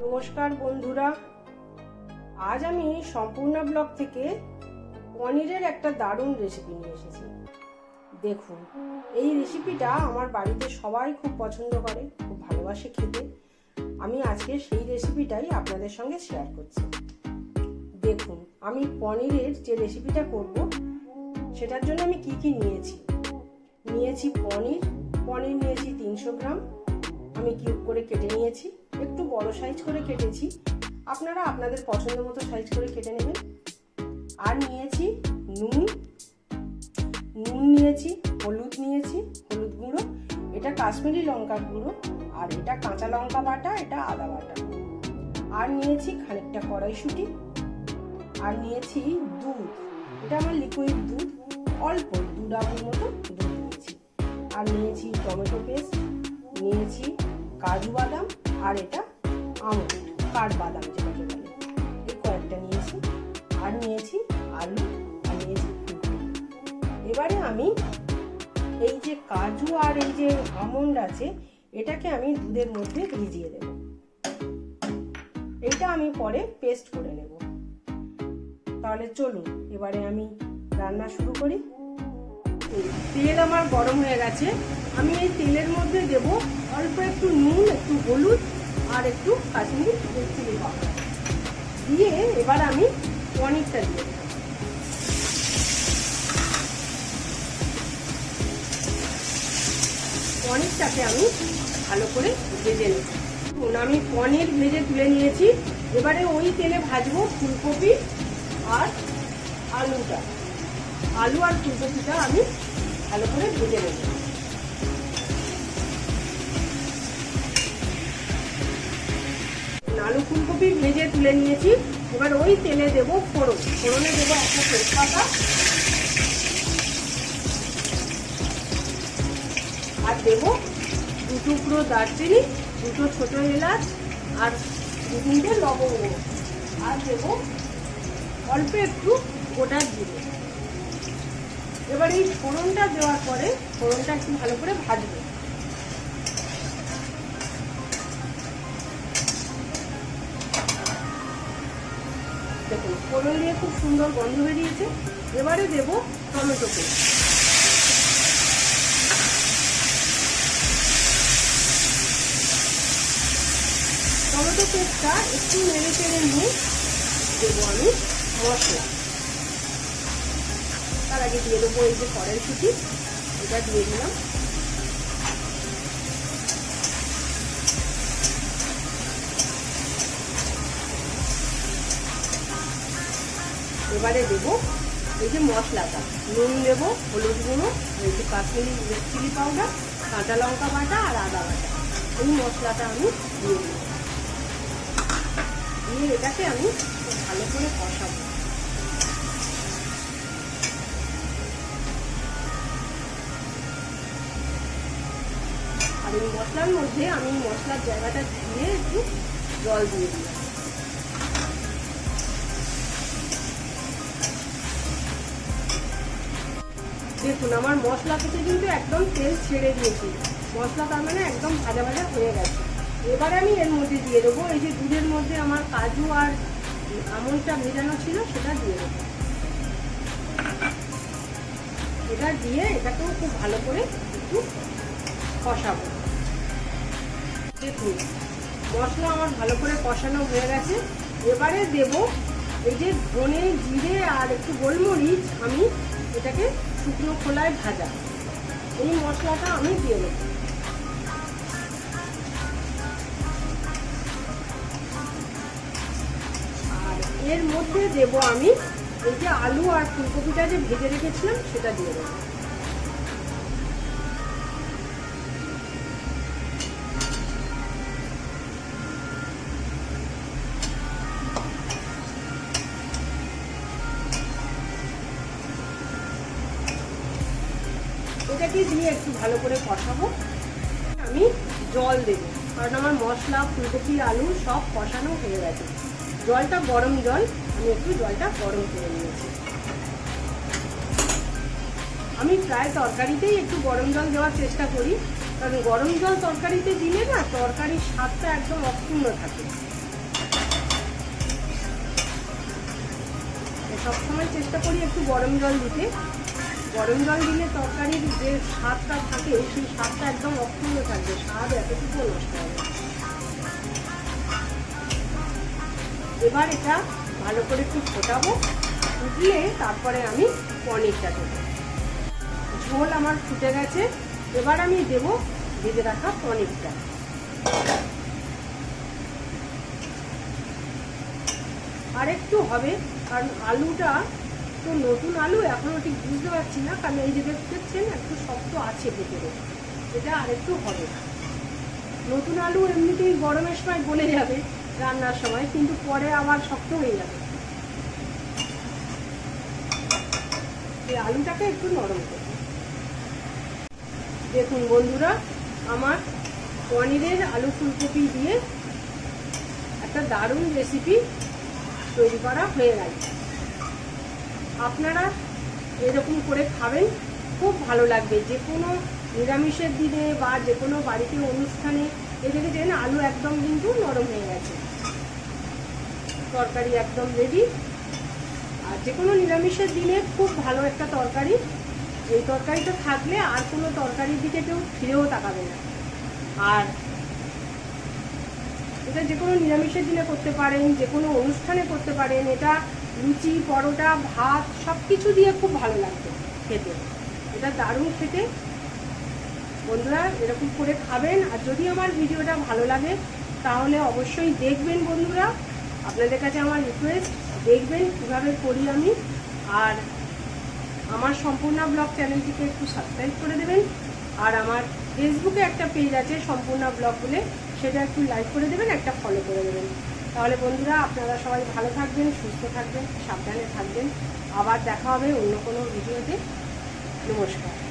নমস্কার বন্ধুরা। আজ আমি সম্পূর্ণ ব্লগ থেকে পনিরের একটা দারুণ রেসিপি নিয়ে এসেছি। দেখুন, এই রেসিপিটা আমার বাড়িতে সবাই খুব পছন্দ করে, খুব ভালোবাসে খেতে। আমি আজকে সেই রেসিপিটাই আপনাদের সঙ্গে শেয়ার করছি। দেখুন, আমি পনিরের যে রেসিপিটা করব, সেটার জন্য আমি কি কি নিয়েছি? নিয়েছি পনির পনির নিয়েছি তিনশো গ্রাম। আমি কিউব করে কেটে নিয়েছি। একটু বড় সাইজ করে কেটেছি। আপনারা আপনাদের পছন্দ মতো সাইজ করে কেটে নেবেন। আর নিয়েছি নুন। নুন নিয়েছি, হলুদ নিয়েছি, হলুদ গুঁড়ো। এটা কাশ্মীরি লঙ্কার গুঁড়ো। আর এটা কাঁচা লঙ্কা বাটা, এটা আদা বাটা। আর নিয়েছি খানিকটা কড়াইশুঁটি। আর নিয়েছি দুধ। এটা আমার লিকুইড দুধ। অল্প দু ডাবুর মতো দুধ নিয়েছি। আর নিয়েছি টমেটো পেস্ট নিয়েছি কাজু বাদাম। আর এটা আমন্ড কাঠ বাদাম যেটাকে বলে। এই কয়েকটা নিয়েছি, আর নিয়েছি আলু, আর নিয়েছি এবারে আমি এই যে কাজু আর এই যে আমন্ড আছে, এটাকে আমি দুধের মধ্যে ভিজিয়ে দেব। এইটা আমি পরে পেস্ট করে নেব। তাহলে চলুন, এবারে আমি রান্না শুরু করি। তেল আমার গরম হয়ে গেছে। আমি এই তেলের মধ্যে দেব অল্প একটু নুন, একটু হলুদ আর একটু কাশ্মীরি চিলি পাউডার দিয়ে এবার আমি পনিরটা দিয়ে পনিরটাকে আমি ভালো করে ভেজে নেব। আমি পনির ভেজে তুলে নিয়েছি। এবারে ওই তেলে ভাজবো ফুলকপি আর আলুটা। আলু আর ফুলকপিটা আমি ভালো করে ভেজে নেব। আলু ফুলকপি ভেজে তুলে নিয়েছি। এবার ওই তেলে দেব ফোড়ন। ফোড়নে দেবো একটা তেজপাতা। আর দেব দু টুকরো দারচিনি, দুটো ছোট এলাচ আর দু তিনটে লবঙ্গ। আর দেব অল্প একটু গোটা জিরে। এবার এই ফোড়নটা দেওয়ার পরে ফোড়নটা একটু ভালো করে ভাজবে। ফোড়ন দিয়ে খুব সুন্দর গন্ধ বেরিয়েছে। এবারে দেব টমেটো পেস্ট। টমেটো পেস্টটা একটু নেড়ে চেড়ে নিয়ে দেবো আমি মশলা। তার আগে দিয়ে দেবো এই যে কড়াইশুটি, এটা দিয়ে দিলাম। এবারে দেবো এই যে মশলাটা। নুন দেবো, হলুদ গুঁড়ো, এই যে কাশ্মীরি রেড চিলি পাউডার কাঁচা লঙ্কা বাটা আর আদা বাটা। এই মশলাটা আমি দিয়ে দেবো। দিয়ে এটাকে আমি ভালো করে কষাবো। আর এই মশলার মধ্যে আমি মশলার জায়গাটা দিয়ে একটু জল দিয়ে দিলাম। দেখুন, আমার মশলা থেকে কিন্তু একদম তেল ছেড়ে দিয়েছি। মশলা তার মানে একদম ভাজা ভাজা হয়ে গেছে। এবারে আমি এর মধ্যে দিয়ে দেবো। এই যে দুধের মধ্যে আমার কাজু আর আমলটা ভেজানো ছিল, সেটা দিয়ে দেবো। এটা দিয়ে এটাকেও খুব ভালো করে একটু কষাবো। দেখুন, মশলা আমার ভালো করে কষানো হয়ে গেছে। এবারে দেব এই যে ধনে, জিরে আর একটু গোলমরিচ আমি এটাকে শুকনো খোলায় ভাজা। এই মশলাটা আমি দিয়ে দেবো। আর এর মধ্যে দেব আমি এই যে আলু আর ফুলকপিটা যে ভেজে রেখেছিলাম, সেটা দিয়ে দেবো। দিয়েছি দিয়ে একটু ভালো করে কষাবো। আমি জল দেব, কারণ আমার মশলা, ফুলকপি, আলু সব কষানো হয়ে গেছে। জলটা গরম জল, আমি একটু জলটা গরম করে নিয়েছি। আমি প্রায় তরকারিতেই একটু গরম জল দেওয়ার চেষ্টা করি, কারণ গরম জল তরকারিতে দিলে না, তরকারির স্বাদটা একদম অক্ষুণ্ণ থাকে। সবসময় চেষ্টা করি একটু গরম জল দিতে। গরম জল দিলে তরকারির স্বাদটা থাকে, সেই স্বাদটা একদম অক্ষুণ্ণ থাকবে। স্বাদ এতটুকু নষ্ট হবে এবার এটা ভালো করে একটু ফোটাবো ফুটলে তারপরে আমি পনিরটা দেবো। ঝোল আমার ফুটে গেছে, এবার আমি দেবো ভেজে রাখা পনিরটা। আর একটু হবে, কারণ আলুটা তো নতুন আলু এখনও ঠিক বুঝতে পারছি না। কারণ এই যে দেখছেন, একটু শক্ত আছে ভেতরে। এটা আরেকটু হবে। না নতুন আলু এমনিতেই গরমের সময় গলে যাবে রান্নার সময়, কিন্তু পরে আবার শক্ত হয়ে যাবে। এই আলুটাকে একটু নরম করব দেখুন বন্ধুরা, আমার পনিরের আলু ফুলকপি দিয়ে একটা দারুণ রেসিপি তৈরি করা হয়ে গেছে আপনারা এরকম করে খাবেন, খুব ভালো লাগবে। যে কোনো নিরামিষের দিনে বা যে কোনো বাড়িতে অনুষ্ঠানে এ দেখেছেন আলু একদম কিন্তু নরম হয়ে গেছে। তরকারি একদম রেডি আর যে কোনো নিরামিষের দিনে খুব ভালো একটা তরকারি। এই তরকারিটা থাকলে আর কোনো তরকারির দিকে কেউ ফিরেও তাকাবে না। আর এটা যে কোনো নিরামিষের দিনে করতে পারেন, যে কোনো অনুষ্ঠানে করতে পারেন, এটা লুচি, পরোটা, ভাত সব কিছু দিয়ে খুব ভালো লাগবে খেতে। এটা দারুণ খেতে। বন্ধুরা, এরকম করে খাবেন। আর যদি আমার ভিডিওটা ভালো লাগে, তাহলে অবশ্যই দেখবেন বন্ধুরা। আপনাদের কাছে আমার রিকোয়েস্ট দেখবেন কীভাবে করি আমি। আর আমার সম্পূর্ণ ব্লগ চ্যানেলটিকে একটু সাবস্ক্রাইব করে দেবেন। আর আমার ফেসবুকে একটা পেজ আছে সম্পূর্ণ ব্লগ বলে, সেটা একটু লাইক করে দেবেন, একটা ফলো করে দেবেন। তাহলে বন্ধুরা, আপনারা সবাই ভালো থাকবেন, সুস্থ থাকবেন, সাবধানে থাকবেন। আবার দেখা হবে অন্য কোনো ভিডিওতে। নমস্কার।